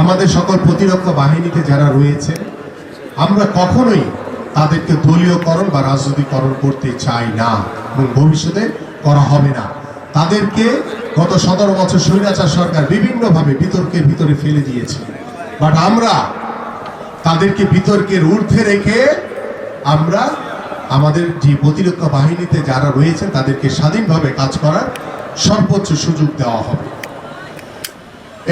আমাদের সকল প্রতিরক্ষা বাহিনীতে যারা রয়েছে, আমরা কখনোই তাদেরকে দলীয়করণ বা রাজনীতিকরণ করতে চাই না এবং ভবিষ্যতে করা হবে না। তাদেরকে গত সতেরো বছর স্বৈরাচার সরকার বিভিন্নভাবে বিতর্কের ভিতরে ফেলে দিয়েছে। বাট আমরা তাদেরকে বিতর্কের ঊর্ধ্বে রেখে আমরা আমাদের যে প্রতিরক্ষা বাহিনীতে যারা রয়েছেন, তাদেরকে স্বাধীনভাবে কাজ করার সর্বোচ্চ সুযোগ দেওয়া হবে।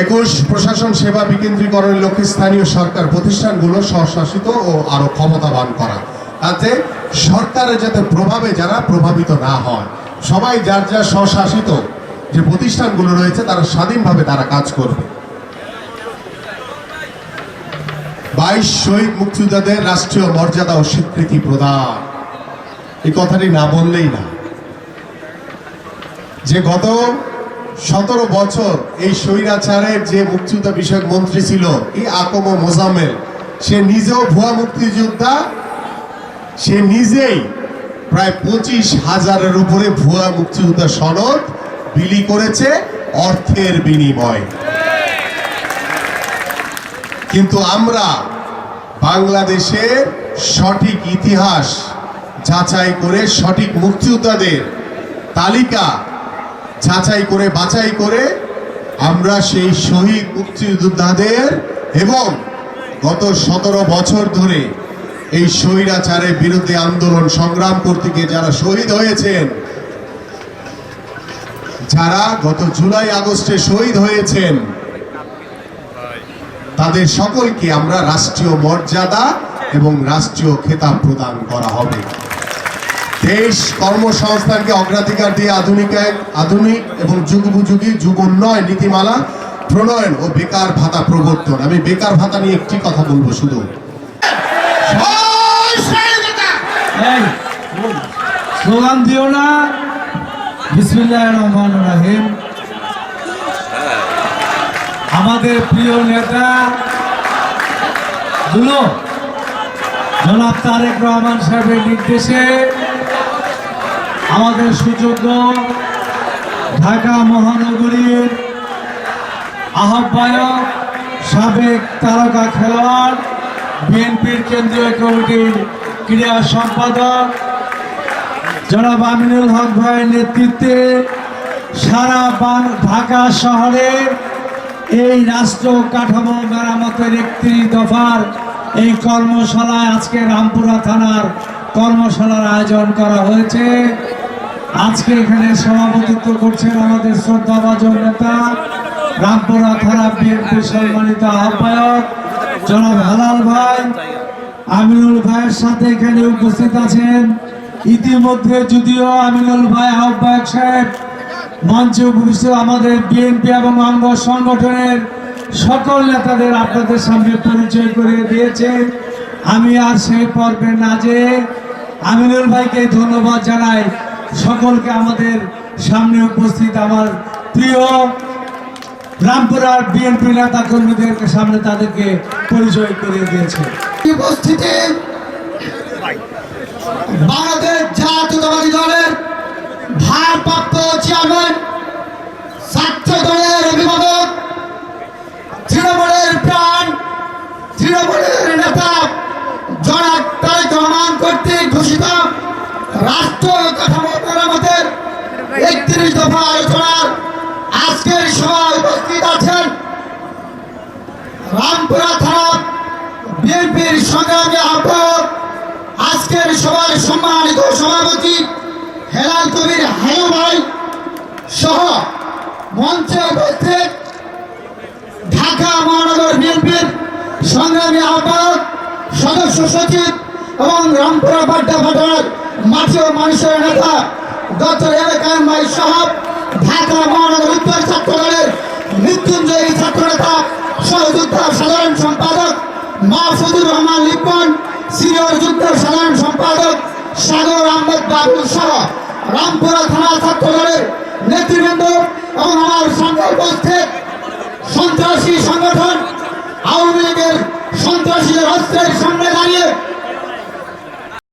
একুশ, প্রশাসন সেবা বিকেন্দ্রীকরণের লক্ষ্যে স্থানীয় সরকার প্রতিষ্ঠানগুলো স্বশাসিত ও আরও ক্ষমতাবান করা। তাতে সরকারের যাতে প্রভাবে যারা প্রভাবিত না হয়, সবাই যার যা স্বশাসিত যে প্রতিষ্ঠানগুলো রয়েছে, তারা স্বাধীনভাবে তারা কাজ করবে। বাইশ শহীদ মুক্তিযোদ্ধাদের রাষ্ট্রীয় মর্যাদা ও স্বীকৃতি প্রদান। এই কথাটি না বললেই না। যে গত সতেরো বছর এই স্বৈরাচারের যে মুক্তিযোদ্ধা বিষয়ক মন্ত্রী ছিল, এই আকম মোজাম্মেল, সে নিজেও ভুয়া মুক্তিযোদ্ধা। সে নিজেই প্রায় পঁচিশ হাজারের উপরে ভুয়া মুক্তিযোদ্ধা সনদ বিলি করেছে অর্থের বিনিময়ে। কিন্তু আমরা বাংলাদেশের সঠিক ইতিহাস যাচাই করে সঠিক মুক্তিযোদ্ধাদের তালিকা যাচাই করে, বাছাই করে আমরা সেই শহীদ মুক্তিযোদ্ধাদের এবং গত সতেরো বছর ধরে এই স্বৈরাচারের বিরুদ্ধে আন্দোলন সংগ্রাম করতে গিয়ে যারা শহীদ হয়েছেন, যারা গত জুলাই আগস্টে শহীদ হয়েছেন, তাদের সকলকে আমরা রাষ্ট্রীয় মর্যাদা এবং রাষ্ট্রীয় খেতাব প্রদান করা হবে। দেশ কর্মসংস্থানকে অগ্রাধিকার দিয়ে আধুনিকায়ন আধুনিক এবং যুগোপযোগী যুগ উন্নয়ন নীতিমালা প্রণয়ন ও বেকার ভাতা প্রবর্তন। আমি বেকার ভাতা নিয়ে একটি কথা বলব শুধু। এই স্লোগান দিও না। বিসমিল্লাহ রহমান রাহিম। আমাদের প্রিয় নেতা জনাব তারেক রহমান সাহেবের নির্দেশে আমাদের সুযোগ্য ঢাকা মহানগরীর আহ্বায়ক, সাবেক তারকা খেলোয়াড়, বিএনপির কেন্দ্রীয় কমিটির ক্রীড়া সম্পাদক, জনাব আমিনুল হক ভাইয়ের নেতৃত্বে সারা ঢাকা শহরে এই রাষ্ট্র কাঠামো মেরামতের একত্রিশ দফার এই কর্মশালায় আজকে রামপুরা থানার কর্মশালার আয়োজন করা হয়েছে। আজকে এখানে সভাপতিত্ব করছেন আমাদের শ্রদ্ধা শ্রদ্ধাভাজন নেতা, রামপুরা থানা বিএনপি সম্মানিত আহ্বায়ক জনাব হালাল ভাই। আমিনুল ভাইয়ের সাথে এখানে উপস্থিত আছেন। ইতিমধ্যে যদিও আমিনুল ভাই আহ্বায়ক সাহেব মঞ্চে উপস্থিত আমাদের বিএনপি এবং অঙ্গ সংগঠনের সকল নেতাদের আপনাদের সামনে পরিচয় করে দিয়েছেন। আমি আর সেই পর্বে না যে আমিনুল ভাইকে ধন্যবাদ জানাই। সকলকে আমাদের সামনে উপস্থিত আমার প্রিয় রামপুরার বিএনপি নেতা কর্মীদের সামনে তাদেরকে পরিচয় করে দিয়েছে। উপস্থিতি বাংলাদেশ জাতীয়তাবাদী দলের ভারপ্রাপ্ত চেয়ারম্যান, ছাত্র দলের অভিভাবক, তৃণমূলের প্রাণ, তৃণমূলের নেতা জনাব তারেক রহমান কর্তৃক ঘোষিত রাষ্ট্র কাঠামো মেরামতের একত্রিশ দফা আলোচনার আজকের সভায় উপস্থিত আছেন রামপুরা থানা বিএনপির সংগ্রামী আহ্বায়ক, আজকের সভার সম্মানিত সভাপতি হেলাল কবির হায়ু ভাই সহ মঞ্চে উপস্থিত ঢাকা মহানগর বিএনপির সংগ্রামী আহ্বায়ক, সদস্য সচিব এবং রামপুরা বাড্ডা ফাটার ও মানুষের নেতা ডক্টর এলাকান ভাই সাহাব, ঢাকা মহানগর উত্তর ছাত্র দলের মৃত্যুঞ্জয়ী ছাত্র নেতা সহযোদ্ধা সাধারণ সম্পাদক, মাহফুজুর রহমান লিপন, সিনিয়র যুদ্ধ সাধারণ সম্পাদক, সাগর আহমেদ বাবুল সহ রামপুরা থানা ছাত্র দলের নেতৃবৃন্দ এবং